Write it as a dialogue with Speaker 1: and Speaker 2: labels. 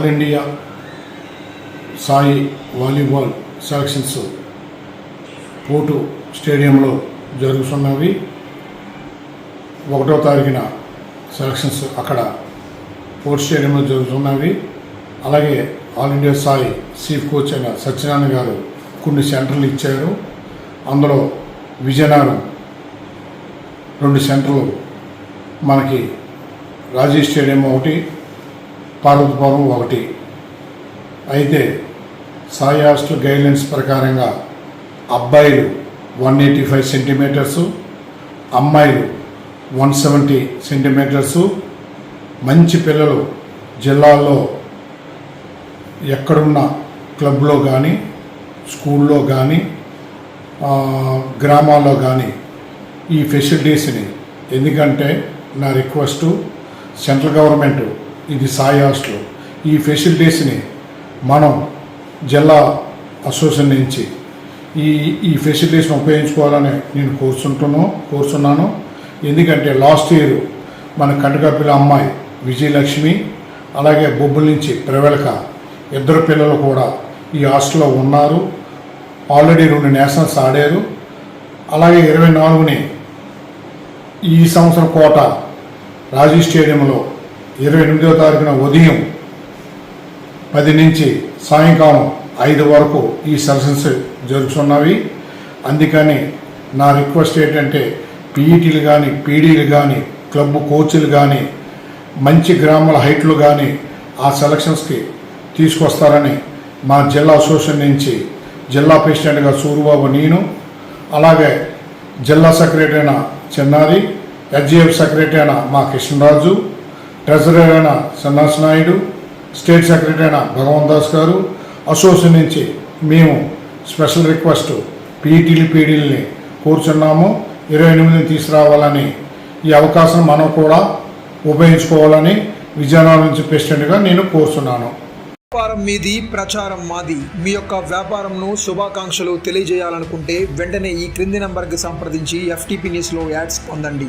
Speaker 1: All India Sai volleyball selections port స్టేడియంలో జరుగుతున్నవి. ఒకటో తారీఖున సెలక్షన్స్ అక్కడ పోర్ట్ స్టేడియంలో జరుగుతున్నవి. అలాగే all India Sai chief coach అయిన సత్యనారాయణ గారు కొన్ని సెంటర్లు ఇచ్చారు. అందులో విజయనగరం రెండు సెంటర్లు మనకి రాజీ స్టేడియం ఒకటి పార్వతీపురం ఒకటి. అయితే సాయి హాస్టల్ గైడ్లైన్స్ ప్రకారంగా అబ్బాయిలు వన్ ఎయిటీ ఫైవ్ సెంటీమీటర్సు అమ్మాయిలు వన్ సెవెంటీ సెంటీమీటర్సు. మంచి పిల్లలు జిల్లాలో ఎక్కడున్న క్లబ్లో కానీ స్కూల్లో కానీ గ్రామాల్లో కానీ ఈ ఫెసిలిటీస్ని ఎందుకంటే నా రిక్వెస్టు సెంట్రల్ గవర్నమెంట్ ఇది సాయి హాస్టల్ ఈ ఫెసిలిటీస్ని మనం జిల్లా అసోసియేషన్ నుంచి ఈ ఈ ఫెసిలిటీస్ని ఉపయోగించుకోవాలని నేను కోరుచుంటున్నాను కోరుచున్నాను. ఎందుకంటే లాస్ట్ ఇయర్ మన కంటకపిల్ల అమ్మాయి విజయలక్ష్మి అలాగే బొబ్బుల నుంచి ప్రవళిక ఇద్దరు పిల్లలు కూడా ఈ హాస్టల్లో ఉన్నారు. ఆల్రెడీ రెండు నేషనల్స్ ఆడారు. అలాగే ఇరవై నాలుగుని ఈ సంవత్సరం కోట రాజీ స్టేడియంలో ఇరవై ఎనిమిదవ తారీఖున ఉదయం పది నుంచి సాయంకాలం ఐదు వరకు ఈ సెషన్స్ జరుగుతున్నవి. అందుకని నా రిక్వెస్ట్ ఏంటంటే పీఈటీలు కానీ పీడీలు కానీ క్లబ్ కోచ్లు కానీ మంచి గ్రామాల హైట్లు కానీ ఆ సెలక్షన్స్కి తీసుకొస్తారని మా జిల్లా అసోసియేషన్ నుంచి జిల్లా ప్రెసిడెంట్గా సూరిబాబు నేను అలాగే జిల్లా సెక్రటరీ అయిన చెన్నారి హెచ్జిఎఫ్ సెక్రటరీ అయిన మా కృష్ణరాజు ట్రెజరర్ అయిన సన్నాస్ నాయుడు స్టేట్ సెక్రటరీ అయిన భగవంత్ దాస్ గారు అసోసియేషన్ నుంచి మేము స్పెషల్ రిక్వెస్ట్ పీఈటీలు పీడీలని కోరుచున్నాము. ఇరవై ఎనిమిదిని తీసుకురావాలని ఈ అవకాశం మనం కూడా ఉపయోగించుకోవాలని విజయనగరం నుంచి ప్రెసిడెంట్గా నేను కోరుతున్నాను
Speaker 2: వ్యాపారం మీది ప్రచారం మాది. మీ యొక్క వ్యాపారంను శుభాకాంక్షలు తెలియజేయాలనుకుంటే వెంటనే ఈ క్రింది నంబర్కి సంప్రదించి ఎఫ్టీపీ న్యూస్లో యాడ్స్ పొందండి.